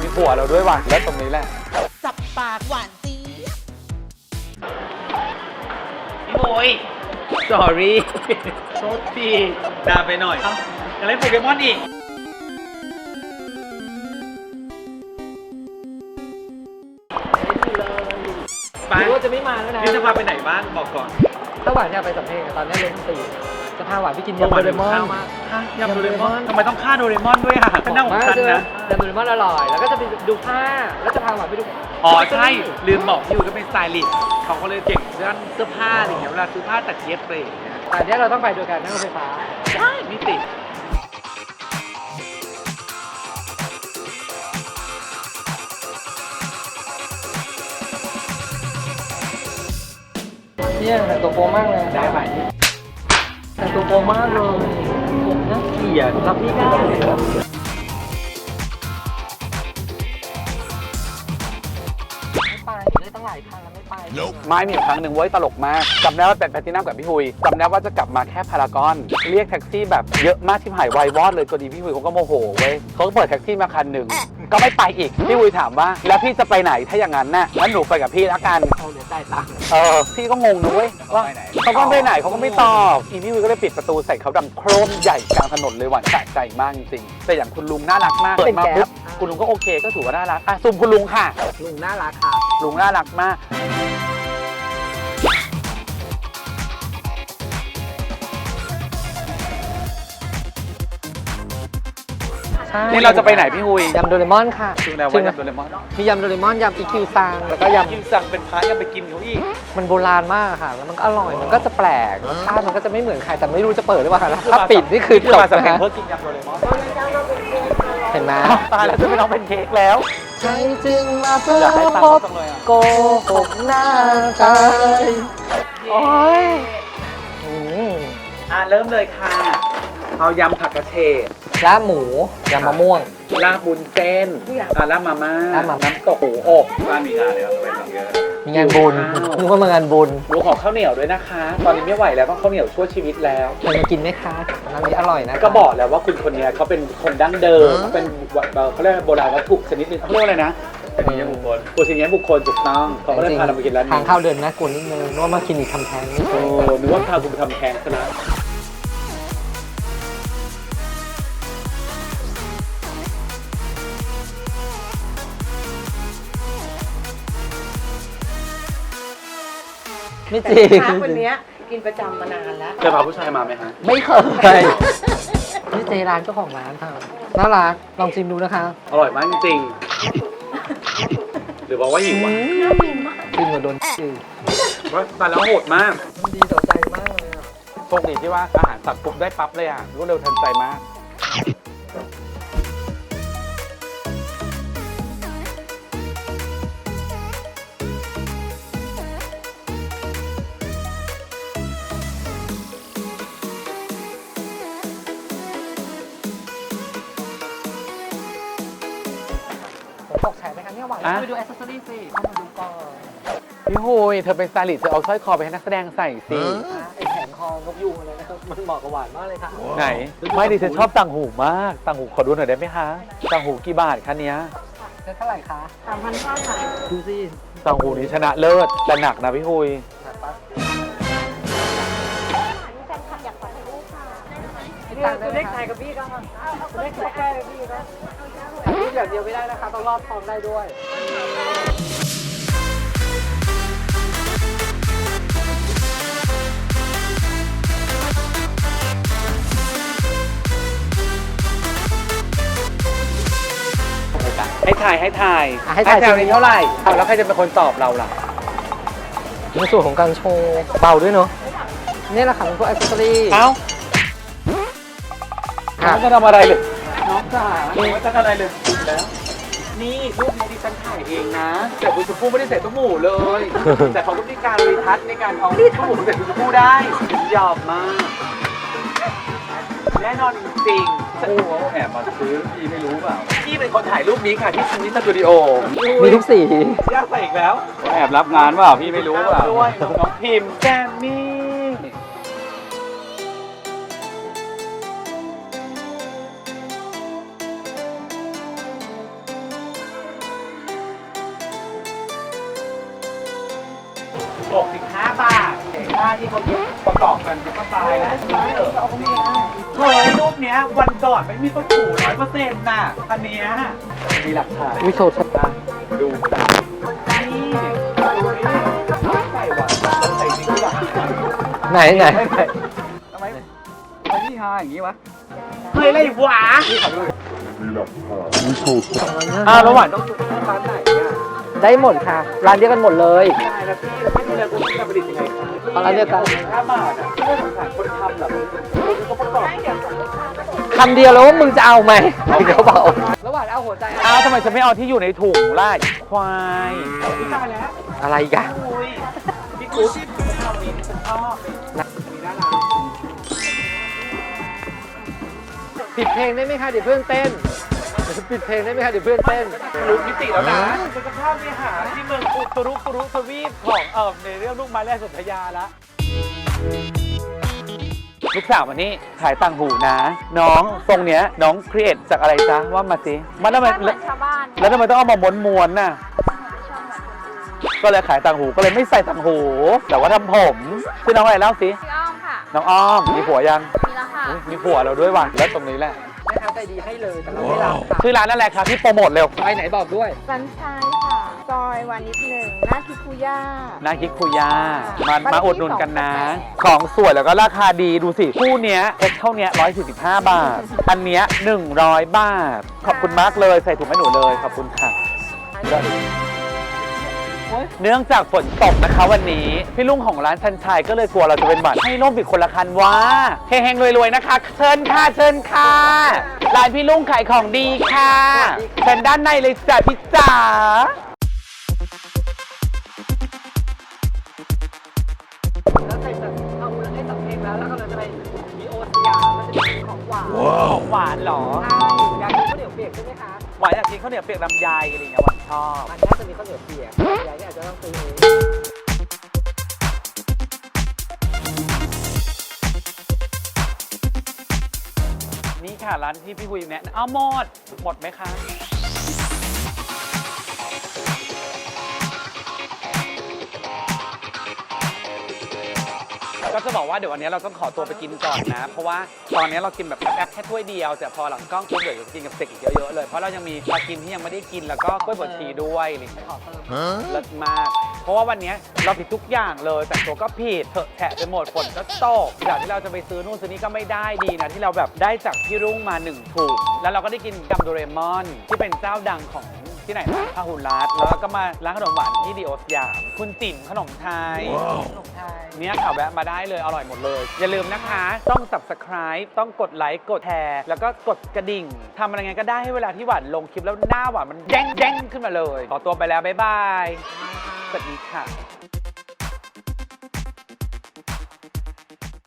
มีผัวเราด้วยว่ะแล้วตรงนี้แหละ สับปากหวานเจี๊ยบพี่โอย sorry โทษทีดาไปหน่อยเอ้าจะเล่นโปเกมอนอีก ไปรู้ว่าจะไม่มาแล้วนะ นี่จะพาไปไหนบ้างบอกก่อน ถ้าหวานอยากไปสัมเพลงอะตอนนี้เล่นดนตรี จะพาหวานไปกินยำโดเรมอนข้าวากฮะยำโดเรมอนทำไมต้องฆ่าโดเรมอนด้วยอะก็น่าสงสารนะยำโดเรมอนอร่อย แล้วก็จะไปดูผ้า แล้วจะพาหวานไปดูอ๋อใช่ ลืมบอกพี่อยู่ก็เป็นสไตลิสต์เขาก็เลยเก่งด้านเสื้อผ้าอะไรอย่างเงี้ยเวลาซื้อผ้าตัดเย็บอะไรอย่างเงี้ยแต่อันเนี้ยเราต้องไปโดยการนั่งรถไฟฟ้าใช่ไม่ติดเนี่ยแต่งตัวโป๊มากเลยได้ไหม แต่งตัวโป๊มากเลยผมนะเกลียดรับพี่ได้ไม่ไปได้ตั้งหลายครั้งแล้วไม่ไปไม้มีอยู่ครั้งหนึ่งเว้ยตลกมากจำได้ว่าเป็นแพลตตินัมกับพี่หุยจำได้ว่าจะกลับมาแค่พารากอน เรียกแท็กซี่แบบเยอะมากที่หายวายวอดเลยตัวดีพี่หุยเขาก็โมโหเว้ยเขาก็เปิดแท็กซี่มาคันหนึ่ง ก็ไม่ไปอีก พี่หุยถามว่า แล้วพี่จะไปไหนถ้าอย่างนั้นน่ะงั้นหนูไปกับพี่ละกัน เอาเดี๋ยวจ่ายตังค์ เออ พี่ก็งงนะเว้ยว่าเขาก็ไปไหนเขาก็ไม่ตอบอีพี่วิวก็เลยปิดประตูใส่เขาดังโครมใหญ่กลางถนนเลยหวานสะใจมากจริงๆแต่อย่างคุณลุงน่ารักมากเปิดมาปุ๊บคุณลุงก็โอเคก็ถือว่าน่ารักอะซูมคุณลุงค่ะ ลุงน่ารักค่ะ ลุงน่ารักมาก นี่เราจะไปไหนพี่หุยยำโดเรมอนค่ะดูแล้วว่ายำโดเรมอนมียำโดเรมอนยำอีคิวซังแล้วก็ยกินสั่งเป็นพระยังไปกินเขาอีกำมันโบราณมากค่ะ แล้วมันก็อร่อยมันก็จะแปลกรสชาติมันก็จะไม่เหมือนใครแต่ไม่รู้จะเปิดหรือเปล่าค่ะถ้าปิดนี่คือจบมาสำนะเพ็งฮะเพื่อกินยำโดเรมอนเห็นไหมอ้าวตายแล้วจะไปน้องเป็นเค้กแล้วใจจึงมาเพื่ออยากให้ตังพค์บจังเลยอะโกหกหน้าตายโอ้ยอืมอะเริ่มเลยค่ะ เอายำผักกระเฉด ลาบหมูยำมะม่วง ลาบบุญเส้นอะลาบมาม่าลาบมาม่า น้ำตกหูอกบ้านมีงานเลยครับเป็นแบบเยอะมีงานบุญนึกว่ามางานบุญดูขอข้าวเหนียวด้วยนะคะ ตอนนี้ไม่ไหวแล้วต้องข้าวเหนียวชั่วชีวิตแล้ว เคยมากินไหมคะร้านนี้อร่อยนะก็บอกแล้วว่าคุณคนเนี้ยเขาเป็นคนดั้งเดิมเขาเป็นเอ่อเขาเรียกว่าโบราณวัตถุชนิดหนึงเขาเรียกว่าอะไรนะเป็นยบุคคลปุถุชนบุคคลถูกต้องเขาก็เลยพาเราไปกินร้านทางนี้เข้าเดินนะกลัวนิดนึงนึกว่ามาคลินิกทำแท้งนี่โอ้นึกว่าพาคุณไปทำแท้งซะแล้ว ไม่จริงค้าคนเนี้ยกินประจำมานานแล้ว เคยพาผู้ชายมาไหมฮะ ไม่เคย นี่เจร้านเจ้าของร้านค่ะน่ารักลองชิมดูนะคะอร่อยมากจริงๆหรือบอกว่าหิวอะกินเหมือนโดนจืดว่าตายแล้วโหดมากมันดีต่อใจมากเลยอะ โชคดีที่ว่าอาหารสั่งปุ๊บได้ปั๊บเลยอะรวดเร็วทันใจมาก เนี่ยหวานอะไปดูแอคเซสซอรี่สิเข้ามาดูก่อนพี่หุยเธอเป็นสไตลิสต์เธอเอาสร้อยคอไปให้นักแสดงใส่สิ อะไอแขนคอนกยูงอะไรนะครับมันเหมาะกับหวานมากเลยค่ะไหน ไม่ดิฉันชอบต่างหูมาก ต่างหูขอดูหน่อยได้ไหมคะ ต่างหูกี่บาทคะเนี้ยเท่าไหร่คะสามพันห้าค่ะดูสิต่างหูนี้ชนะเลิศแต่หนักนะพี่หุย ตังได้ไหมคะกับพี่ก็เลขใกล้ๆพี่นะถ่ายรูปอย่างเดียวไม่ได้นะคะต้องรอบทองได้ด้วยให้ถ่ายให้ถ่ายอะให้ถ่ายนี้เท่าไหร่อ้าวแล้วใครจะเป็นคนตอบเราล่ะ ในส่วนของการโชว์เบาด้วยเนาะ นี่แหละค่ะเป็นพวกแอคเซสซอรี่ เอ้าค่ะ น้องจะทำอะไรเลย น้องจ๋าหนูว่าจะอะไรเลยแล้ว นี่รูปนี้ดิฉันถ่ายเองนะ แต่คุณชมพู่ไม่ได้ใส่ตุ้มหมูเลย แต่เขาก็มีการรีทัชในการเอาตุ้มหมูใส่คุณชมพู่ได้ยอมมาก แน่นอนจริงๆโอ้โหแอบมาซื้อพี่ไม่รู้เปล่า พี่เป็นคนถ่ายรูปนี้ค่ะที่ชินิสตูดิโอ มีทุกสียากใส่อีกแล้ว แอบรับงานเปล่าพี่ไม่รู้เปล่าด้วยน้องพิมพ์แกมมี่าที่เขาประกอบกันก็ตายแล้วเฮ้ยรูปเนี้ยวันก่อนไม่มีต้นหูร้อยเปอร์เซ็นต์น่ะอันเนี้ยมีหลักฐานวิโชชัดตาดูตามนี่ดูนี่ใส่หวานใส่จริงหรือเปล่าไหนไหนทำไมทำไมพี่ฮาอย่างนี้วะเฮ้ยอะไรหวาอ่าระหว่างต้องต้องร้านไหนอะได้หมดค่ะ ร้านเดียวกันหมดเลยใช่แล้วพี่ อนนั้นเดียวกันห้าบาทอะเพื่อสงสารคนทำเหรอคนก็ประกอบคำเดียวแล้วว่ามึงจะเอาไหมเดี๋ยวบอกระหว่างเอาหัวใจอ้าวทำไมฉันไม่เอาที่อยู่ในถุงล่ะควายพี่ตายแล้วอะไรกันอุ้ยพี่กู๊ดชอบนี้ฉันชอบมีน่ารัก ปิดเพลงได้ไหมคะเดี๋ยวเพื่อนเต้น ปิดเพลงได้ไหมคะเดี๋ยวเพื่อนเต้น รู้มิติแล้วนะจะจะข้ามไปหาที่เมืองอุตรุกุรุทวีปของเอิมในเรื่องลูกไม้แร่สัญญาละลูกสาววันนี้ขายต่างหูนะ น้องทรงเนี้ยน้องครีเอทจากอะไรจ๊ะว่ามาสิมันทำไมเหมือนชาวบ้านแล้วทำไมต้องเอามาม้วนๆน่ะชอบเหมือนก็เลยขายต่างหูก็เลยไม่ใส่ต่างหู แต่ว่าทำผมชื่อน้องอะไรเล่าสิพี่อ้อมค่ะน้องอ้อมมีผัวยังมีแล้วค่ะอุ๊ยมีผัวเราด้วยว่ะแล้วตรงนี้แหละแม่ค้า ใจดีให้เลยแต่เราไม่รับค่ะชื่อร้านนั่นแหละครับที่โปรโมทเร็ว ไปไหนบอกด้วย สันชายค่ะ ซอยวานิชหนึ่งหน้าคิคุย่า นาคิคุยามาบ้านเลขที่มาอุดหนุนกันนะ 288 ของสวยแล้วก็ราคาดีดูสิ คู่เนี้ยเอ็กเท่าเนี้ย145 บาท อันเนี้ย100 บาท ขอบคุณมากเลย ใส่ถุงให้หนูเลย ขอบคุณค่ะ เนื่องจากฝนตกนะคะวันนี้ พี่ลุงของร้านชันชัยก็เลยกลัวเราจะเป็นหวัดให้ร่มอีกคนละคันว่าเฮงๆรวยๆนะคะ เชิญค่ะเชิญค่ะร้านพี่ลุงขายของดีค่ะเชิญด้านในเลยจ้ะพี่จ๋าแล้วใครจะเอาเงินให้สำเพ็งแล้ว แล้วก็เราจะไปมีโอสยามมันจะมีของหวานของหวานเหรอ ใช่อยากกินข้าวเหนียวเปียกใช่ไหมคะ หวานอยากกินข้าวเหนียวเปียกลำไยอะไรอย่างเงี้ยหวานชอบมันน่าจะมีข้าวเหนียวเปียกยายนี่อาจจะต้องซื้อเองนี่ค่ะร้านที่พี่คุยแนะนำอ้าวหมดหมดไหมคะ ก็จะบอกว่าเดี๋ยววันนี้เราต้องขอตัวไปกินก่อนนะ เพราะว่าตอนนี้เรากินแบบแอบๆแค่ถ้วยเดียว แต่พอหลังกล้องปุ๊บเดี๋ยวจะกินกับเสกอีกเยอะๆเลย เพราะเรายังมีปลากินที่ยังไม่ได้กินแล้วก็กล้วยบดชีด้วยอะไรอย่างเงี้ยขอเพิ่มเลิศมาก เพราะว่าวันนี้เราผิดทุกอย่างเลยแต่งตัวก็ผิดเถอะแฉะไปหมดฝนก็ตกอยากที่เราจะไปซื้อนู่นซื้อนี่ก็ไม่ได้ดีนะที่เราแบบได้จากพี่รุ่งมาหนึ่งถุงแล้วเราก็ได้กินยำโดเรมอนที่เป็นเจ้าดังของ ที่ไหนนะพาหุรัตแล้วก็มาร้านขนมหวานที่ดีโอสยาม คุณติ๋มขนมไทย ขนมไทย เนี่ยค่ะแวะมาได้เลยอร่อยหมดเลย อย่าลืมนะคะ ต้อง subscribe ต้องกดไลค์กดแชร์แล้วก็กดกระดิ่งทำอะไรไงก็ได้ให้เวลาที่หวานลงคลิปแล้วหน้าหวานมันแย้งแย้งๆขึ้นมาเลยขอตัวไปแล้วบ๊ายบายสวัสดีค่ะ